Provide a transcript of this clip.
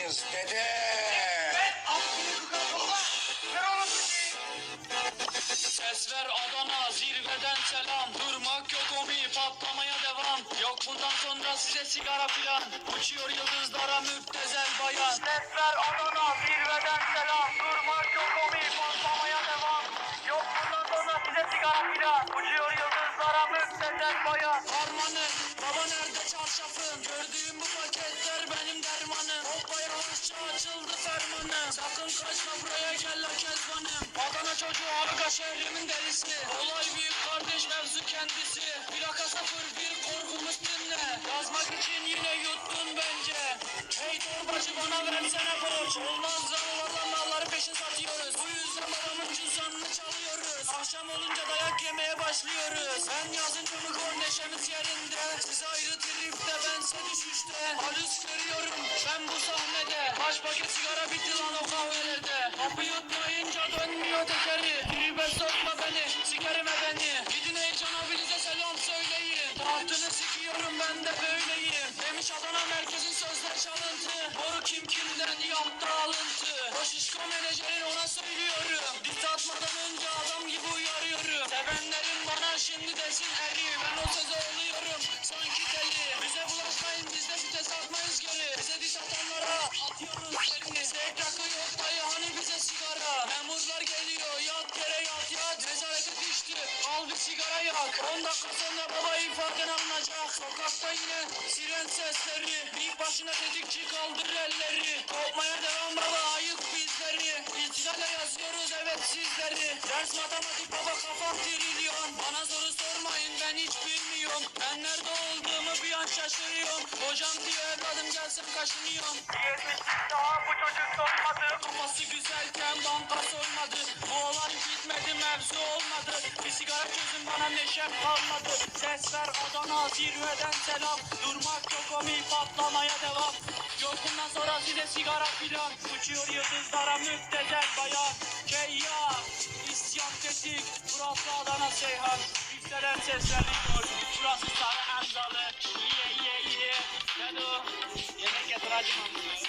Şerefsiz dede. Ses ver Adana zirveden selam. Durmak yok omi patlamaya devam. Yok bundan sonra size sigara filan. Uçuyor yıldızlara müptezel bayan. Ses ver Adana zirveden selam. Durmak yok omi patlamaya devam. Yok bundan sonra size sigara filan. Uçuyor yıldızlara müptezel bayan. Harmanım baba nerede çarşafın? Gördüğüm bu paketler benim yavaşça açıldı fermanım Sakın kaçma buraya gel kezbanım Adana çocuğu Arka şehrimin delisi. Olay büyük kardeş mevzu kendisi. Plaka sıfır bir korkumuz dinle. Yazmak için yine yuttun bence. Hey torbacı bana versene borç. Olmaz zavallı malları peşin satıyoruz. Bu yüzden babamın cüzdanını çalıyoruz. Akşam olunca dayak yemeye başlıyoruz. Ben yazınca mı gol neşemiz yerinde. Siz ayrı tripte bense düşüşte. Halüs görüyorum Kaç paket sigara bitti lan o kahvelerde. Kapı yutmayınca dönmüyor tekeri. Tribe sokma beni sikerime beni. Gidin heyecan abinize selam söyleyin. Tahtını sikiyorum ben de böyleyim. Demiş Adana merkezin sözler çalıntı. Boru kim kimden yaptı alıntı? O şişko menajerin ona söylüyorum al bir sigara yak 10 dakika sonra baba ifaden alınacak. Sokakta yine siren sesleri. Bir başına tetikçi kaldır elleri. Kopmaya devam baba ayık bizleri. İlticayla yazıyoruz evet sizleri. Ders matematik baba kafam trilyon Bana soru sormayın ben hiç bilmiyorum. Ben nerede olduğumu bir an şaşırıyorum. Hocam diyor evladım gelsin kaşınıyorum. Daha bu çocuk sormadı. Kafası güzelken banka bitmedi mevzu olmadı. Bir sigara çözün bana neşem kalmadı. Ses ver Adana zirveden selam. Durmak yok omi patlamaya devam. Yok bundan sonra size sigara filan. Uçuyor yıldızlara müptezel bayan. Keyya isyan tetik. Burası Adana Seyhan. Yükselen sesleniyor Burası Sarı Hamzalı Ye ye ye. Ben o Yemek getir hacım amına